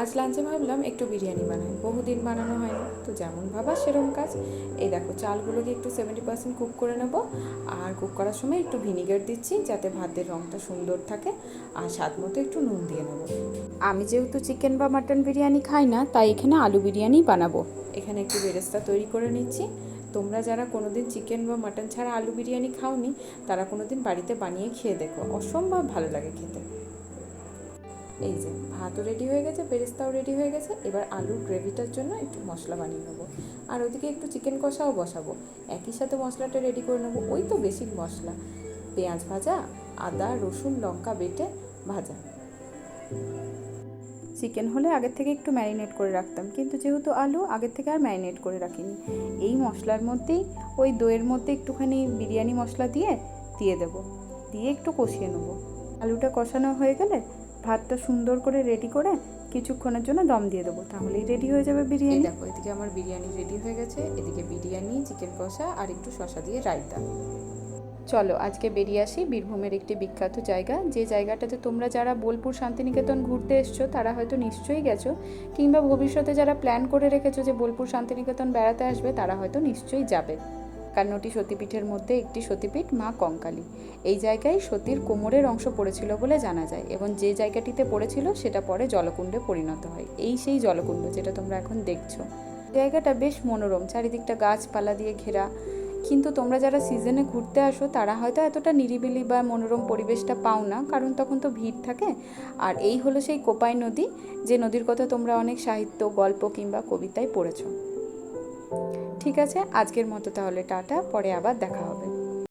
আজ লাঞ্চে ভাবলাম একটু বিরিয়ানি বানাই। বহুদিন বানানো হয়নি তো যেমন ভাবা সেরকম কাজ। এই দেখো চালগুলোকে একটু সেভেন্টি পার্সেন্ট কুক করে নেব আর কুক করার সময় একটু ভিনিগার দিচ্ছি যাতে ভাতের রঙটা সুন্দর থাকে আর স্বাদ মতো একটু নুন দিয়ে নেব। আমি যেহেতু চিকেন বা মাটন বিরিয়ানি খাই না তাই এখানে আলু বিরিয়ানি বানাবো। এখানে একটু বেরেস্তা তৈরি করে নিচ্ছি। তোমরা যারা কোনোদিন চিকেন বা মাটন ছাড়া আলু বিরিয়ানি খাওনি তারা কোনোদিন বাড়িতে বানিয়ে খেয়ে দেখো। অসম্ভব ভালো লাগে খেতে। এই যে ভাতও রেডি হয়ে গেছে, বেরেস্তাও রেডি হয়ে গেছে, এবার আলুর গ্রেভিটার জন্য একটু মশলা বানিয়ে নেব। আর ওদিকে একটু চিকেন কষাও বসাবো। একই সাথে মশলাটা রেডি করে নেব, ওই তো বেসিক মশলা। পেঁয়াজ ভাজা, আদা, রসুন, লঙ্কা বেটে ভাজা। চিকেন হলে আগের থেকে একটু ম্যারিনেট করে রাখতাম, কিন্তু যেহেতু আলু, আগের থেকে আর ম্যারিনেট করে রাখিনি। এই মশলার মধ্যেই, ওই দইয়ের মধ্যে একটুখানি বিরিয়ানি মশলা দিয়ে দিয়ে দেবো। দিয়ে একটু কষিয়ে নেব। আলুটা কষানো হয়ে গেলে ভাতটা সুন্দর করে রেডি করে কিছুক্ষণের জন্য দম দিয়ে দেবো। তাহলেই রেডি হয়ে যাবে বিরিয়ানি। দেখো এদিকে আমার বিরিয়ানি রেডি হয়ে গেছে। এদিকে বিরিয়ানি চিকেন কষা আর একটু শশা দিয়ে রায়তা। চলো আজকে বেরিয়ে আসি। বীরভূমের একটি বিখ্যাত জায়গা। যে জায়গাটাতে তোমরা যারা বোলপুর শান্তিনিকেতন ঘুরতে এসছো তারা হয়তো নিশ্চয়ই গেছো। কিংবা ভবিষ্যতে যারা প্ল্যান করে রেখেছো যে বোলপুর শান্তিনিকেতন বেড়াতে আসবে তারা হয়তো নিশ্চয়ই যাবে। একান্নটি সতীপীঠের মধ্যে একটি সতীপীঠ মা কঙ্কালী। এই জায়গায় সতীর কোমরের অংশ পড়েছিল বলে জানা যায় এবং যে জায়গাটিতে পড়েছিল সেটা পরে জলকুণ্ডে পরিণত হয়। এই সেই জলকুণ্ড যেটা তোমরা এখন দেখছ। জায়গাটা বেশ মনোরম, চারিদিকটা গাছপালা দিয়ে ঘেরা। কিন্তু তোমরা যারা সিজনে ঘুরতে আসো, তারা হয়তো এতটা নিরিবিলি বা মনোরম পরিবেশটা পাও না, কারণ তখন তো ভিড় থাকে। আর এই হলো সেই কোপাই নদী, যে নদীর কথা তোমরা অনেক সাহিত্য, গল্প কিংবা কবিতায় পড়েছো। ঠিক আছে? আজকের মতো তাহলে টাটা পরে আবার দেখা হবে।